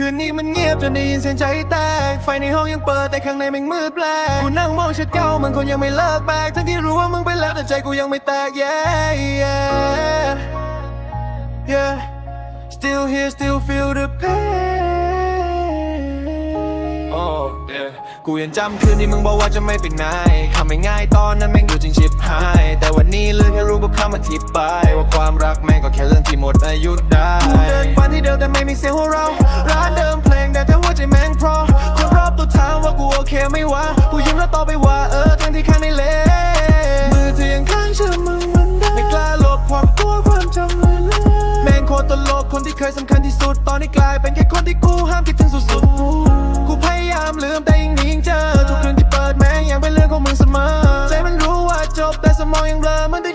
คืนนี้มันเงียบจนได้ยินเสียงใจแตก ไฟในห้องยังเปิดแต่ข้างในมันมืดแปลกกูนั่งมองชัดเก่ามันคนยังไม่เลิกแบกทั้งที่รู้ว่ามึงไปแล้วแต่ใจกูยังไม่แตก yeah yeah yeah still here still feel the กูยังจำคืนที่มึงบอกว่าจะไม่ไปไหนคำไม่ง่ายตอนนั้นแม่งดูจริงชิบหาย แต่วันนี้เลือแค่รู้กับคำอธิบายว่าความรักแม่งก็แค่เรื่องที่หมดอายุได้กูเดินวันที่เดิมแต่ไม่มีเสียงหัวเราร้านเดิมเพลงแต่แต่หัวใจแม่งพราะคนรอบตัวถามว่ากูโอเคไม่วะกูยิ้มแล้วตอบไปว่าเออทั้งที่ข้างในเละมือที่ยังข้างเชื่อมึงมันได้ไม่กล้าลบความกลัวความจำเลยเลยแม่งโคตรตลกคนที่เคยสำคัญที่สุดตอนนี้กลายเป็น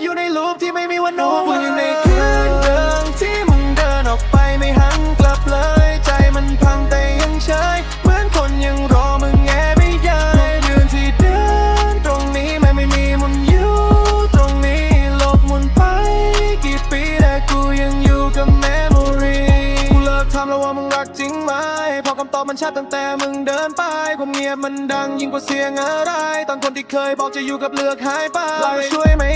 อมันติดอยู่ในลูปที่ไม่มีวันโน้มมึงอยู่ในคืนเดิมที่มึงเดินออกไปไม่หันกลับเลย ใจมันพังแต่ยังเฉยเหมือนคนยังรอมึงแงไม่ยันยืนที่เดินตรงนี้แม้ไม่มีมึงอยู่ตรงนี้โลกหมุนไป กี่ปีแต่กูยังอยู่กับเมมโมรีกูเลิกทำแล้วว่ามึงรักจริงไหมพอคำตอบมันชัดตั้งแต่มึงเดินไปความเงียบมันดังยิ่งกว่าเสียงอะไรตอนคนที่เคยบอกจะอยู่กับเลือกหายไปเราช่วยไม่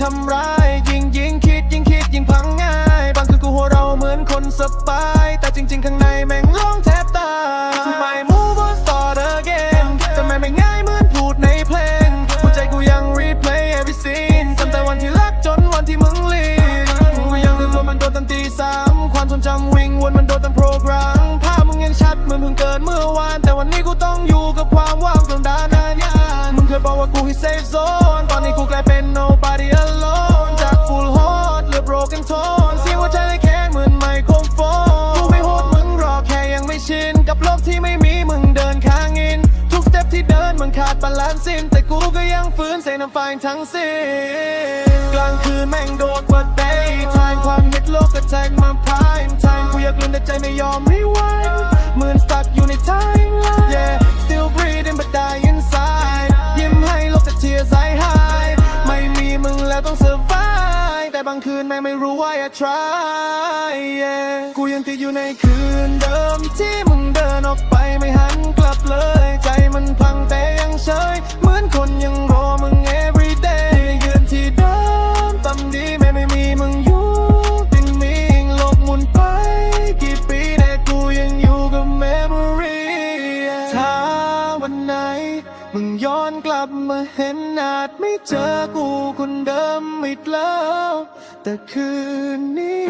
ทำร้าย ยิ่งยิ่งคิดยิ่งคิดยิ่งพังง่าย บางคืนกูหัวเราเหมือนคนสบาย แต่จริง ๆ ข้างใน ว่ากูให้ safe zone ตอนนี้กูกลายเป็น nobody alone จาก full heart เหลือ broken tone เสียงหัวใจเลยแข็งเหมือนไมโครโฟนกูไม่โหดมึงรอแค่ยังไม่ชิน กับโลกที่ไม่มีมึงเดินข้างอิน ทุกสเต็ปที่เดินมันขาดบาลานซ์สิ้นแต่กูก็ยังฝืนใส่น้ำไฟทั้งสิ้นกลางคืนแม่งโดดกว่า day time ความฮิตโลกก็แทงมา prime time กูอยากลืมแต่ใจไม่ยอมรีไหวเหมือน stuck อยู่ใน time ต้อง survive แต่บางคืนแม่งไม่รู้ว่าอย่า try yeah กูยังติดอยู่ในคืนเดิมที่มึงเดินออกไปไม่หันกลับเลย ใจมันพังแต่ยังเฉยเหมือนคนยังรอมึง every day ยืนที่เดิมตำดีแม้ไม่มีมึงอยู่ติงมิงโลกหมุนไป กี่ปีแต่กูยังอยู่กับ memory ถ้าวันไหน มึงย้อนกลับมาเห็นอาจไม่เจอกูคนเดิมอีกแล้ว แต่คืนนี้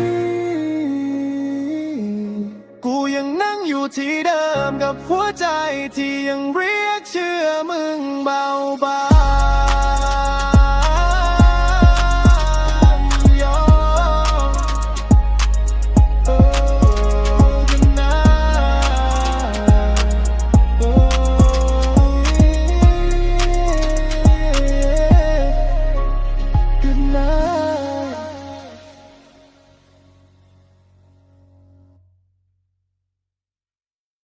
กูยังนั่งอยู่ที่เดิมกับหัวใจที่ยังรี